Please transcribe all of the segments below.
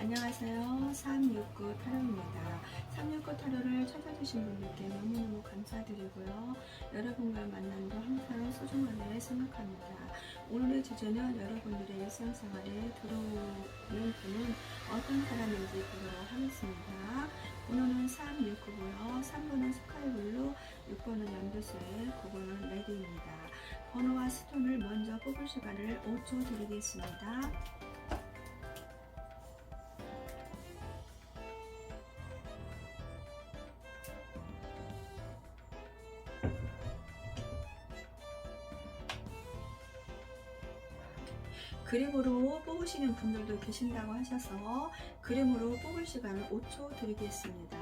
안녕하세요. 369 타로입니다. 369 타로를 찾아주신 분들께 너무너무 감사드리고요. 여러분과 만남도 항상 소중하게 생각합니다. 오늘의 주제는 여러분들의 일상생활에 들어오는 분은 어떤 사람인지 보도록 하겠습니다. 번호는 369고요. 3번은 스카이블루, 6번은 연두색, 9번은 레드입니다. 번호와 스톤을 먼저 뽑을 시간을 5초 드리겠습니다. 뽑으시는 분들도 계신다고 하셔서 그림으로 뽑을 시간을 5초 드리겠습니다.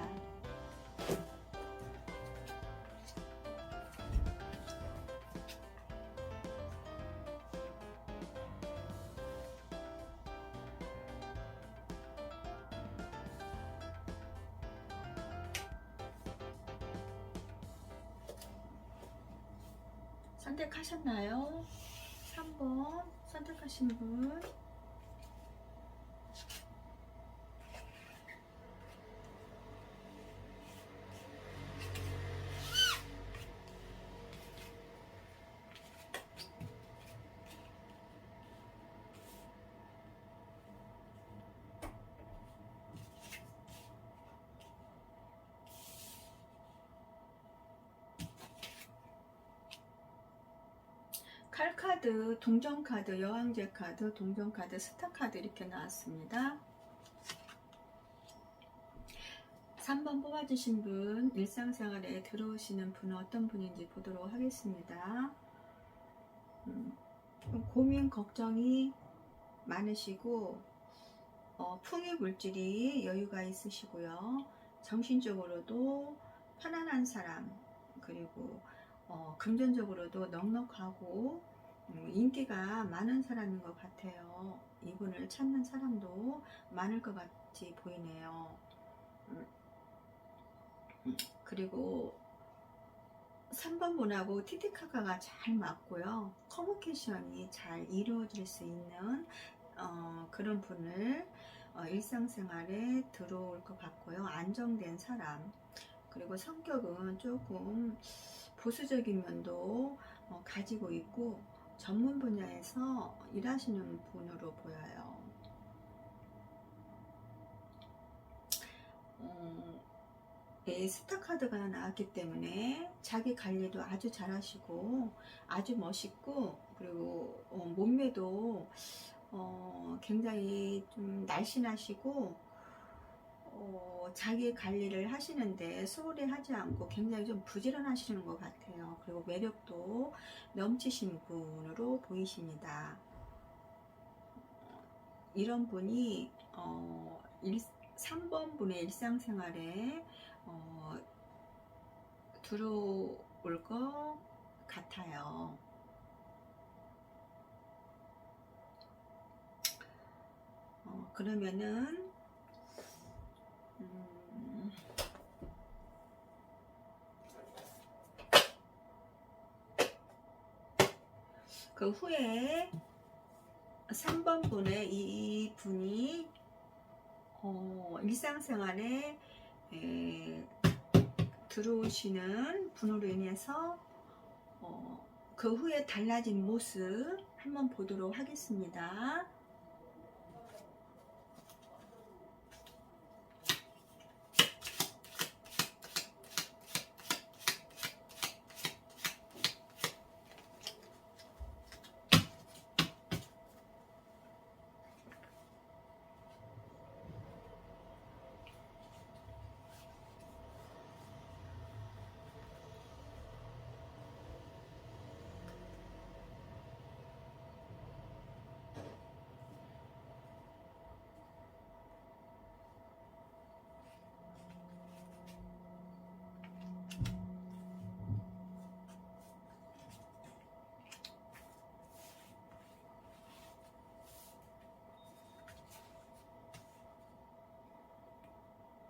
칼카드, 동전카드, 여왕제 카드, 동전카드, 스타카드 이렇게 나왔습니다. 3번 뽑아주신 분, 일상생활에 들어오시는 분은 어떤 분인지 보도록 하겠습니다. 음, 고민, 걱정이 많으시고, 어, 풍요 물질이 여유가 있으시고요. 정신적으로도 편안한 사람, 그리고 어, 금전적으로도 넉넉하고 음, 인기가 많은 사람인 것 같아요. 이분을 찾는 사람도 많을 것 같이 보이네요. 음, 음, 그리고 3번 분하고 티티카카가 잘 맞고요. 커뮤니케이션이 잘 이루어질 수 있는 어, 그런 분을 어, 일상생활에 들어올 것 같고요. 안정된 사람. 그리고 성격은 조금 보수적인 면도 어, 가지고 있고 전문 분야에서 일하시는 분으로 보여요. 어, 예, 스타 카드가 나왔기 때문에 자기 관리도 아주 잘하시고 아주 멋있고 그리고 어, 몸매도 어, 굉장히 좀 날씬하시고 어, 자기 관리를 하시는데 소홀히 하지 않고 굉장히 좀 부지런하시는 것 같아요. 그리고 매력도 넘치신 분으로 보이십니다. 이런 분이 어, 3번 분의 일상생활에 어, 들어올 것 같아요. 어, 그러면은 음, 그 후에 3번 분의 이 분이 어, 일상생활에 에, 들어오시는 분으로 인해서 어, 그 후에 달라진 모습 한번 보도록 하겠습니다.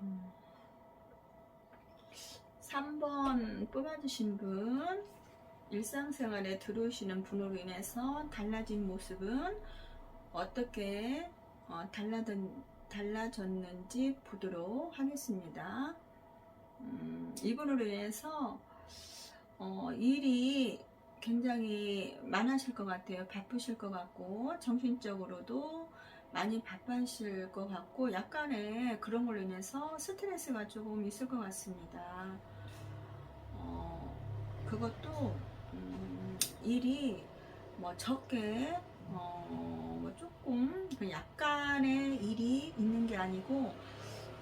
음. 3번 뽑아주신 분 일상생활에 들어오시는 분으로 인해서 달라진 모습은 어떻게 어, 달라든 달라졌는지 보도록 하겠습니다. 음, 이분으로 인해서 어, 일이 굉장히 많으실 것 같아요. 바쁘실 것 같고 정신적으로도 많이 바쁘실 것 같고 약간의 그런 걸로 인해서 스트레스가 조금 있을 것 같습니다. 어, 그것도 음, 일이 뭐 적게 어, 뭐 조금 그 약간의 일이 있는 게 아니고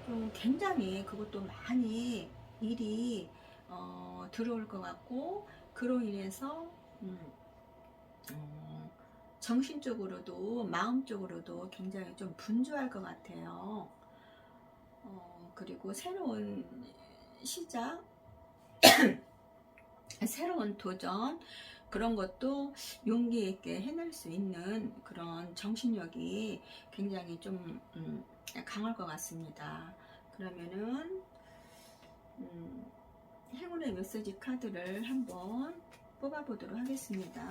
좀 굉장히 그것도 많이 일이 어, 들어올 것 같고 그로 인해서 음, 어, 정신적으로도 마음적으로도 굉장히 좀 분주할 것 같아요. 어, 그리고 새로운 시작, 새로운 도전 그런 것도 용기 있게 해낼 수 있는 그런 정신력이 굉장히 좀 음, 강할 것 같습니다. 그러면은 음, 행운의 메시지 카드를 한번 뽑아보도록 하겠습니다.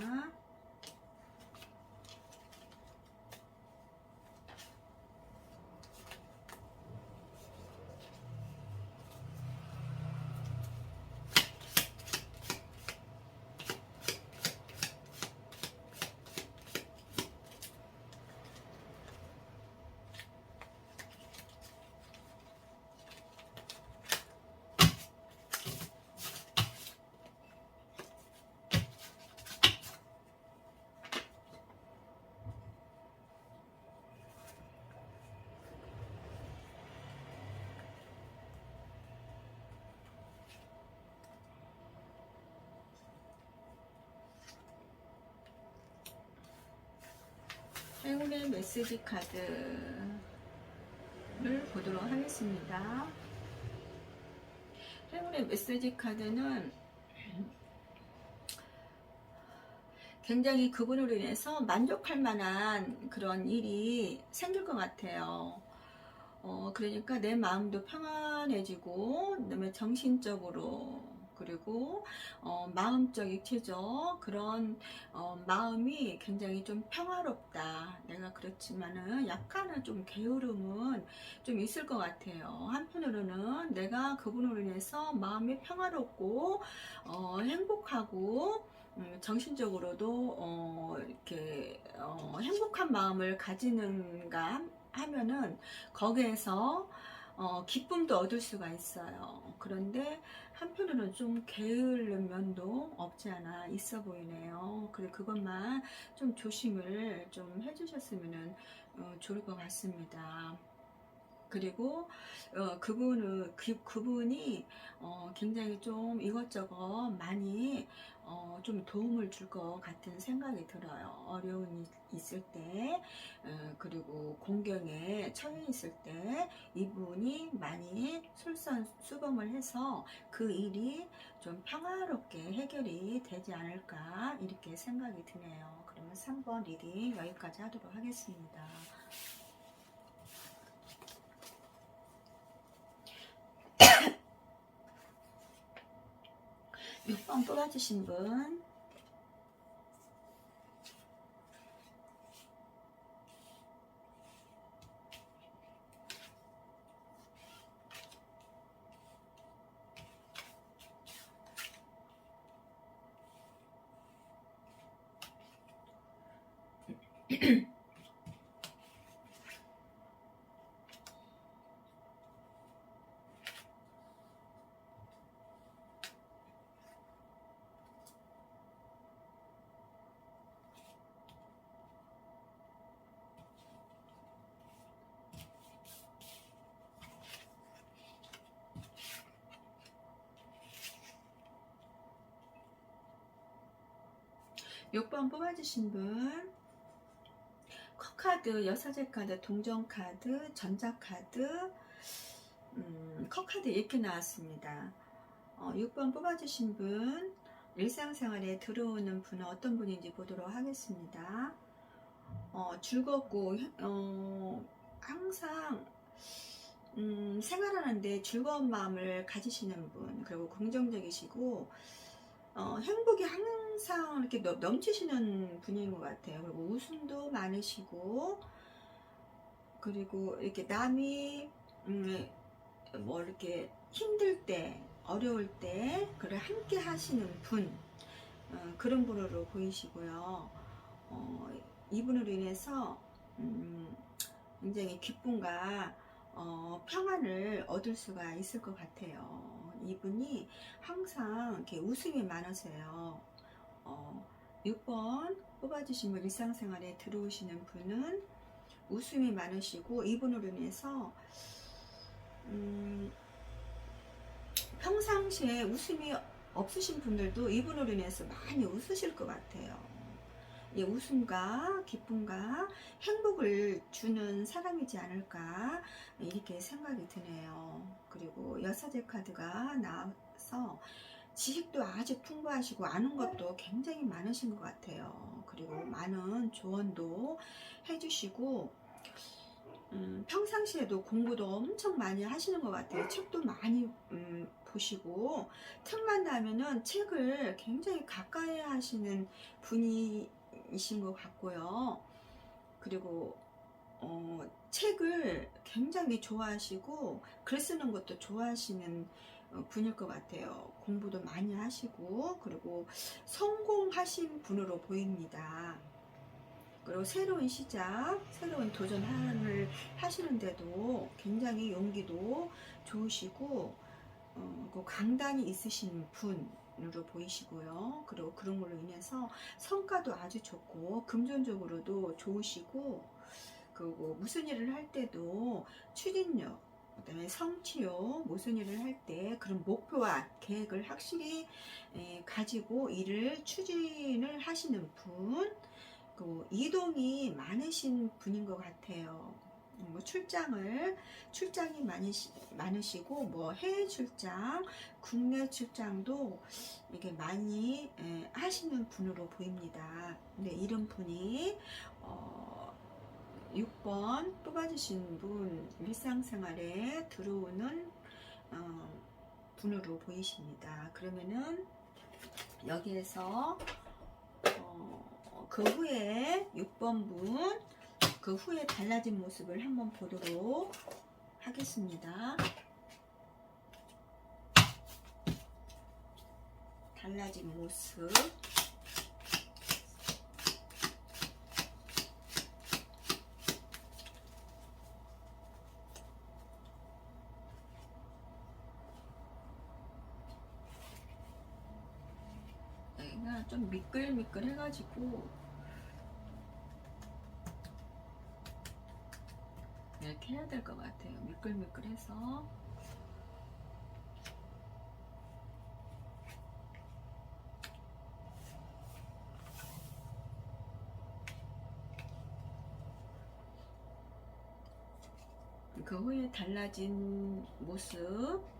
행운의 메시지 카드를 보도록 하겠습니다. 행운의 메시지 카드는 굉장히 그분으로 인해서 만족할 만한 그런 일이 생길 것 같아요. 어, 그러니까 내 마음도 평안해지고, 그다음에 정신적으로, 그리고, 어, 마음적, 육체적, 그런, 어, 마음이 굉장히 좀 평화롭다. 내가 그렇지만은 약간은 좀 게으름은 좀 있을 것 같아요. 한편으로는 내가 그분으로 인해서 마음이 평화롭고, 어, 행복하고, 음, 정신적으로도 어, 이렇게 어, 행복한 마음을 가지는가 하면은 거기에서 어, 기쁨도 얻을 수가 있어요. 그런데 한편으로는 좀 게으른 면도 없지 않아 있어 보이네요. 그래 그것만 좀 조심을 좀 해주셨으면 어, 좋을 것 같습니다. 그리고 어, 그분은 그, 그분이 어, 굉장히 좀 이것저것 많이 어, 좀 도움을 줄 것 같은 생각이 들어요. 어려움이 있을 때, 어, 그리고 공경에 처해 있을 때, 이분이 많이 솔선수범을 해서 그 일이 좀 평화롭게 해결이 되지 않을까, 이렇게 생각이 드네요. 그러면 3번 리딩 여기까지 하도록 하겠습니다. 6번 뽑아주신 분. 육번 뽑아주신 분. 컵카드, 여사제 카드, 동전 카드, 전자 카드, 음, 컵카드 이렇게 나왔습니다. 어, 6번 뽑아주신 분, 일상생활에 들어오는 분은 어떤 분인지 보도록 하겠습니다. 어, 즐겁고, 어, 항상, 음, 생활하는데 즐거운 마음을 가지시는 분, 그리고 긍정적이시고, 어, 행복이 항상 이렇게 넘- 넘치시는 분인 것 같아요. 그리고 웃음도 많으시고, 그리고 이렇게 남이 음, 뭐 이렇게 힘들 때 어려울 때 그를 함께 하시는 분 어, 그런 분으로 보이시고요. 어, 이분으로 인해서 음, 굉장히 기쁨과 어, 평안을 얻을 수가 있을 것 같아요. 이분이 항상 이렇게 웃음이 많으세요. 어, 6번 뽑아주신 분 일상생활에 들어오시는 분은 웃음이 많으시고 이분으로 인해서 음, 평상시에 웃음이 없으신 분들도 이분으로 인해서 많이 웃으실 것 같아요. 이 웃음과 기쁨과 행복을 주는 사람이지 않을까 이렇게 생각이 드네요. 그리고 여사제 카드가 나와서 지식도 아주 풍부하시고 아는 것도 굉장히 많으신 것 같아요. 그리고 많은 조언도 해주시고 음, 평상시에도 공부도 엄청 많이 하시는 것 같아요. 책도 많이 음, 보시고 틈만 나면은 책을 굉장히 가까이 하시는 분이신 것 같고요. 그리고 어, 책을 굉장히 좋아하시고 글 쓰는 것도 좋아하시는 어, 분일 것 같아요. 공부도 많이 하시고 그리고 성공하신 분으로 보입니다. 그리고 새로운 시작, 새로운 도전을 하시는데도 굉장히 용기도 좋으시고 어, 그 강단이 있으신 분으로 보이시고요. 그리고 그런 걸로 인해서 성과도 아주 좋고 금전적으로도 좋으시고 그리고 무슨 일을 할 때도 추진력 그다음에 성취욕 무슨 일을 할 때 그런 목표와 계획을 확실히 에, 가지고 일을 추진을 하시는 분, 그 이동이 많으신 분인 것 같아요. 뭐 출장을 출장이 많으시, 많으시고 뭐 해외 출장, 국내 출장도 이게 많이 에, 하시는 분으로 보입니다. 근데 이런 분이 어, 6번 뽑아주신 분 일상생활에 들어오는 어, 분으로 보이십니다. 그러면은 여기에서 어, 그 후에 6번 분, 그 후에 달라진 모습을 한번 보도록 하겠습니다. 달라진 모습. 여기가 좀 미끌미끌 해가지고. 이렇게 해야 될 것 같아요. 미끌미끌해서. 그 후에 달라진 모습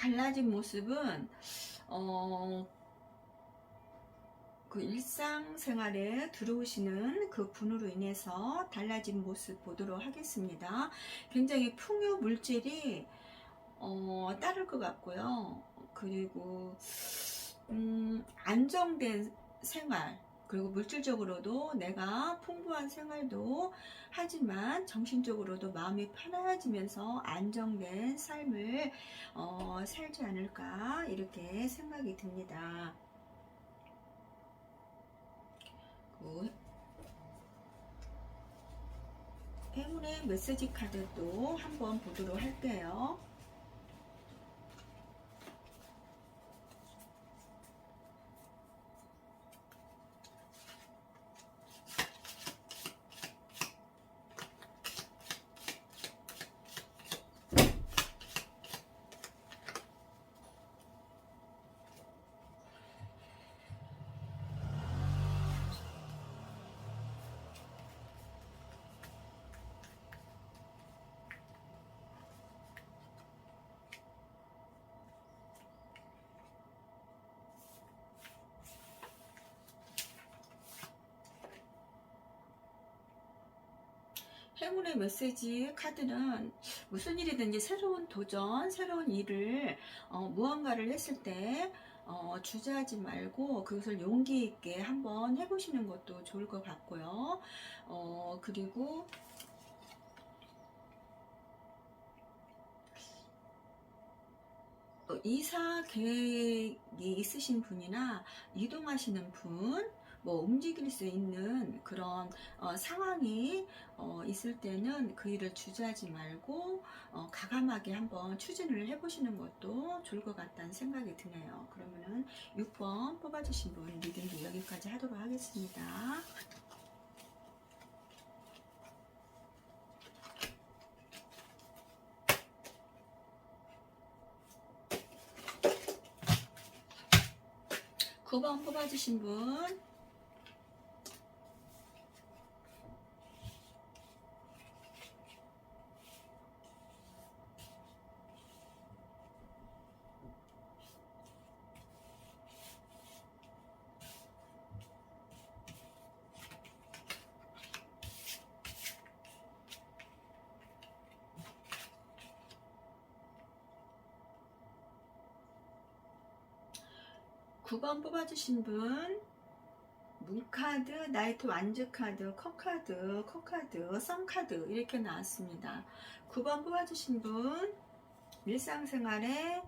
달라진 모습은 어, 그 일상생활에 들어오시는 그 분으로 인해서 달라진 모습 보도록 하겠습니다. 굉장히 풍요 물질이 어, 따를 것 같고요. 그리고 음, 안정된 생활 그리고 물질적으로도 내가 풍부한 생활도 하지만 정신적으로도 마음이 편안해지면서 안정된 삶을 어, 살지 않을까 이렇게 생각이 듭니다. 그 행운의 메시지 카드도 한번 보도록 할게요. 행운의 메시지 카드는 무슨 일이든지 새로운 도전, 새로운 일을 어, 무언가를 했을 때 어, 주저하지 말고 그것을 용기 있게 한번 해보시는 것도 좋을 것 같고요. 어, 그리고 어, 이사 계획이 있으신 분이나 이동하시는 분, 뭐 움직일 수 있는 그런 어, 상황이 어, 있을 때는 그 일을 주저하지 말고 어, 가감하게 한번 추진을 해보시는 것도 좋을 것 같다는 생각이 드네요. 그러면은 6번 뽑아주신 분 리딩도 여기까지 하도록 하겠습니다. 구번 뽑아주신 분 9번 뽑아주신 분 문카드, 나이트 완주카드, 컵카드, 컵카드, 썸카드 이렇게 나왔습니다. 9번 뽑아주신 분 일상생활에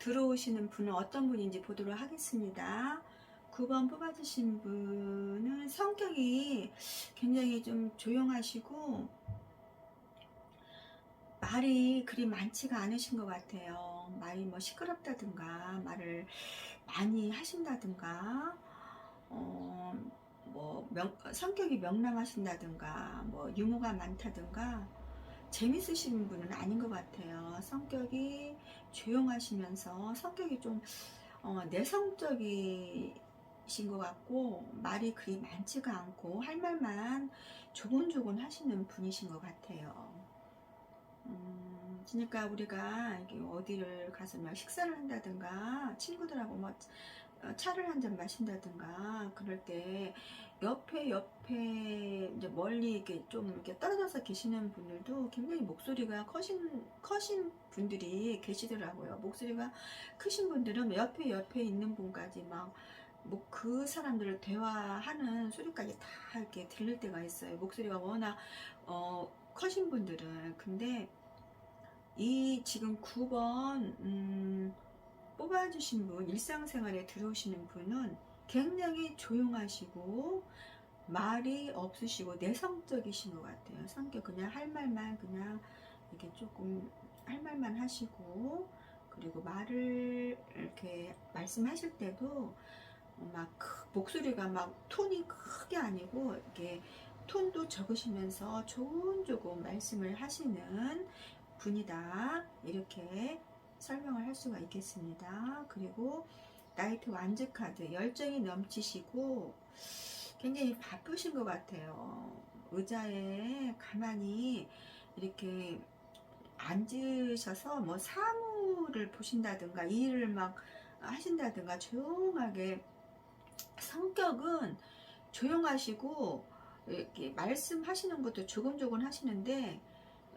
들어오시는 분은 어떤 분인지 보도록 하겠습니다. 9번 뽑아주신 분은 성격이 굉장히 좀 조용하시고 말이 그리 많지가 않으신 것 같아요. 말이 뭐 시끄럽다든가 말을 많이 하신다든가 어, 뭐 명, 성격이 명랑하신다든가 뭐 유머가 많다든가 재밌으신 분은 아닌 것 같아요. 성격이 조용하시면서 성격이 좀 어, 내성적이신 것 같고 말이 그리 많지가 않고 할 말만 조곤조곤 하시는 분이신 것 같아요. 음, 그러니까 우리가 어디를 가서 막 식사를 한다든가 친구들하고 뭐 어, 차를 한 잔 마신다든가 그럴 때 옆에 옆에 이제 멀리 이렇게 좀 이렇게 떨어져서 계시는 분들도 굉장히 목소리가 커신 커신 분들이 계시더라고요. 목소리가 크신 분들은 옆에 옆에 있는 분까지 막 뭐 그 사람들을 대화하는 소리까지 다 이렇게 들릴 때가 있어요. 목소리가 워낙 어 커신 분들은. 근데 이 지금 9번 음, 뽑아주신 분 일상생활에 들어오시는 분은 굉장히 조용하시고 말이 없으시고 내성적이신 것 같아요. 성격 그냥 할 말만 그냥 이렇게 조금 할 말만 하시고 그리고 말을 이렇게 말씀하실 때도 막 목소리가 막 톤이 크게 아니고 이렇게 톤도 적으시면서 조곤조곤 말씀을 하시는 분이다. 이렇게 설명을 할 수가 있겠습니다. 그리고 나이트 완즈 카드 열정이 넘치시고 굉장히 바쁘신 것 같아요. 의자에 가만히 이렇게 앉으셔서 뭐 사무를 보신다든가 일을 막 하신다든가 조용하게 성격은 조용하시고 이렇게 말씀하시는 것도 조곤조곤 하시는데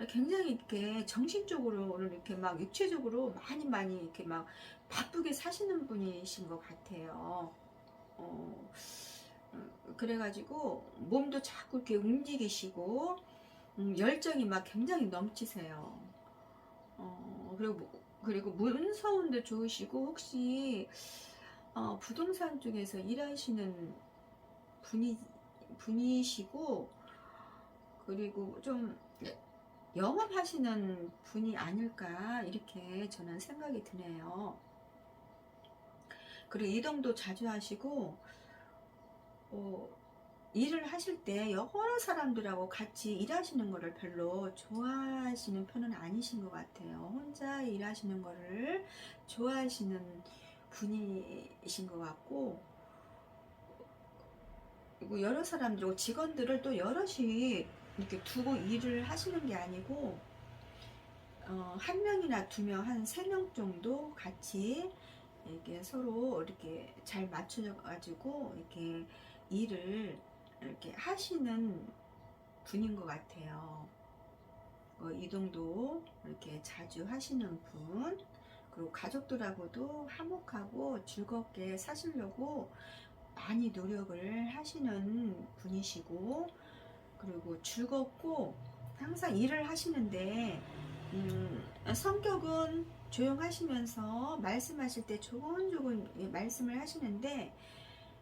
굉장히 이렇게 정신적으로 이렇게 막 육체적으로 많이 많이 이렇게 막 바쁘게 사시는 분이신 것 같아요. 어, 그래가지고 몸도 자꾸 이렇게 움직이시고 음, 열정이 막 굉장히 넘치세요. 어, 그리고 그리고 문서운도 좋으시고 혹시 어, 부동산 쪽에서 일하시는 분이 분이시고 그리고 좀 영업하시는 분이 아닐까 이렇게 저는 생각이 드네요. 그리고 이동도 자주 하시고 어, 일을 하실 때 여러 사람들하고 같이 일하시는 것을 별로 좋아하시는 편은 아니신 것 같아요. 혼자 일하시는 것을 좋아하시는 분이신 것 같고 그리고 여러 사람들, 직원들을 또 여럿이 이렇게 두고 일을 하시는 게 아니고 어, 한 명이나 두 명, 한 세 명 정도 같이 이렇게 서로 이렇게 잘 맞춰져 가지고 이렇게 일을 이렇게 하시는 분인 것 같아요. 어, 이동도 이렇게 자주 하시는 분, 그리고 가족들하고도 화목하고 즐겁게 사시려고 많이 노력을 하시는 분이시고, 그리고 즐겁고 항상 일을 하시는데, 음, 성격은 조용하시면서 말씀하실 때 조곤조곤 예, 말씀을 하시는데,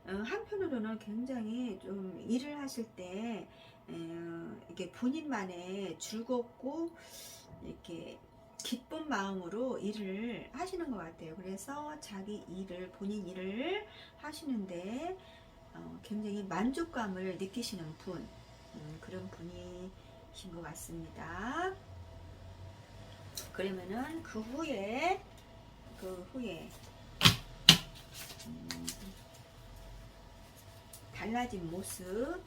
어, 한편으로는 굉장히 좀 일을 하실 때 어, 이게 본인만의 즐겁고 이렇게 기쁜 마음으로 일을 하시는 것 같아요. 그래서 자기 일을 본인 일을 하시는데 어, 굉장히 만족감을 느끼시는 분 음, 그런 분이신 것 같습니다. 그러면은 그 후에 그 후에 음, 달라진 모습,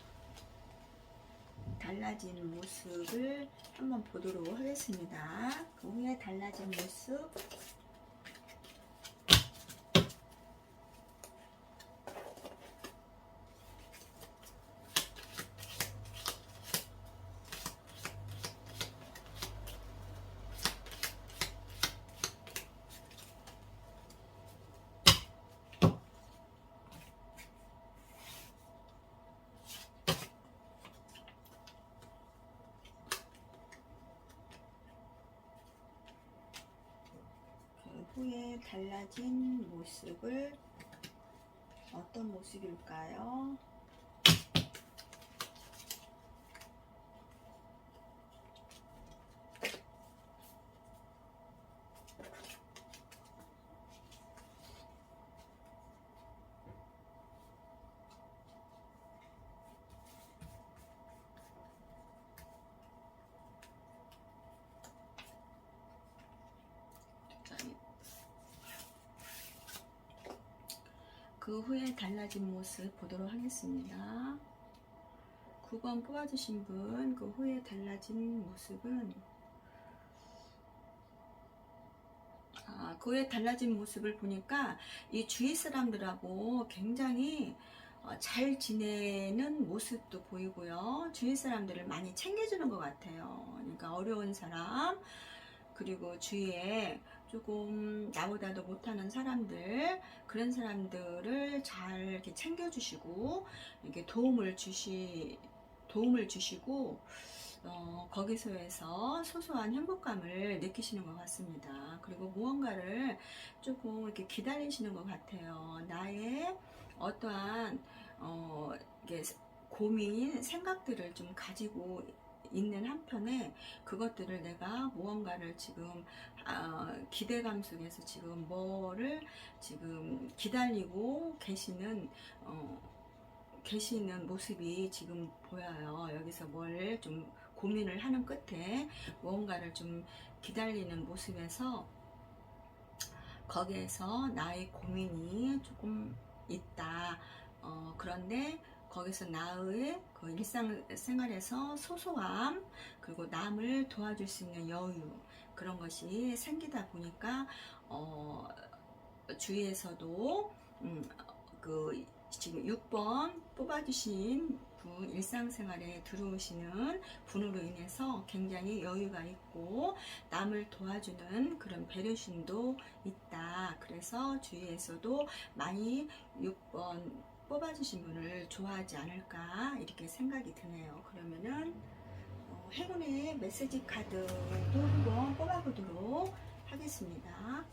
달라진 모습을 한번 보도록 하겠습니다. 그 후에 달라진 모습. 그 후에 달라진 모습을 어떤 모습일까요? 그 후에 달라진 모습 보도록 하겠습니다. 9번 뽑아주신 분, 그 후에 달라진 모습은 아, 그 후에 달라진 모습을 보니까 이 주위 사람들하고 굉장히 어, 잘 지내는 모습도 보이고요. 주위 사람들을 많이 챙겨주는 것 같아요. 그러니까 어려운 사람, 그리고 주위에 조금 나보다도 못하는 사람들 그런 사람들을 잘 이렇게 챙겨주시고 이렇게 도움을 주시 도움을 주시고 어, 거기서에서 소소한 행복감을 느끼시는 것 같습니다. 그리고 무언가를 조금 이렇게 기다리시는 것 같아요. 나의 어떠한 어, 고민, 생각들을 좀 가지고 있는 한편에 그것들을 내가 무언가를 지금 아, 기대감 속에서 지금 뭐를 지금 기다리고 계시는 어, 계시는 모습이 지금 보여요. 여기서 뭘 좀 고민을 하는 끝에 무언가를 좀 기다리는 모습에서 거기에서 나의 고민이 조금 있다. 어, 그런데 거기서 나의 그 일상생활에서 소소함 그리고 남을 도와줄 수 있는 여유 그런 것이 생기다 보니까 어, 주위에서도 음, 그 지금 6번 뽑아주신 분 일상생활에 들어오시는 분으로 인해서 굉장히 여유가 있고 남을 도와주는 그런 배려심도 있다. 그래서 주위에서도 많이 6번 뽑아주신 분을 좋아하지 않을까 이렇게 생각이 드네요. 그러면은 어, 행운의 메시지 카드도 한번 뽑아보도록 하겠습니다.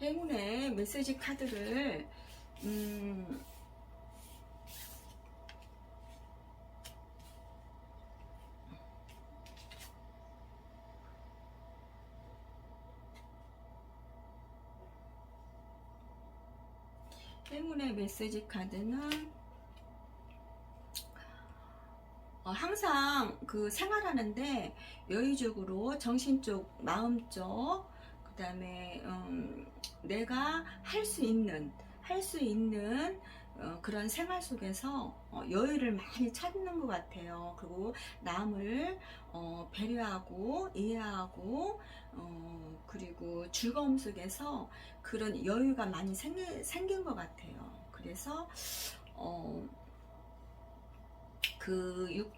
행운의 메시지 카드를 음, 행운의 메시지 카드는 어, 항상 그 생활하는데 여유적으로 정신 쪽, 마음 쪽, 그 다음에 음, 내가 할 수 있는 할 수 있는 어, 그런 생활 속에서 어, 여유를 많이 찾는 것 같아요. 그리고 남을 어, 배려하고 이해하고 어, 그리고 즐거움 속에서 그런 여유가 많이 생기, 생긴 것 같아요. 그래서 어, 그 6,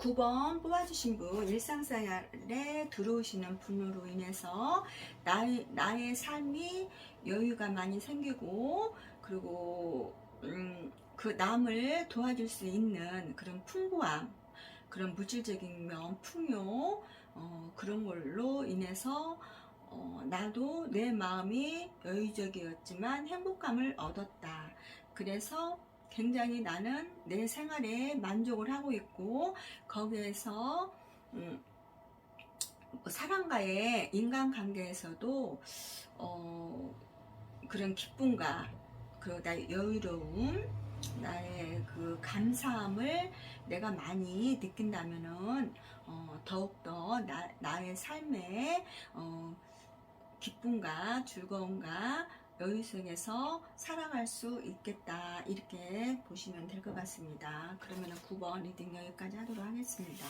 9번 뽑아주신 분 일상생활에 들어오시는 분으로 인해서 나의, 나의 삶이 여유가 많이 생기고 그리고 음, 그 남을 도와줄 수 있는 그런 풍부함 그런 물질적인 면 풍요 어, 그런 걸로 인해서 어, 나도 내 마음이 여유적이었지만 행복감을 얻었다. 그래서 굉장히 나는 내 생활에 만족을 하고 있고 거기에서 음, 사람과의 인간관계에서도 어, 그런 기쁨과 그 나의 여유로움 나의 그 감사함을 내가 많이 느낀다면은 어, 더욱더 나, 나의 삶에 어, 기쁨과 즐거움과 여유 속에서 살아갈 수 있겠다 이렇게 보시면 될 것 같습니다. 그러면 9번 리딩 여기까지 하도록 하겠습니다.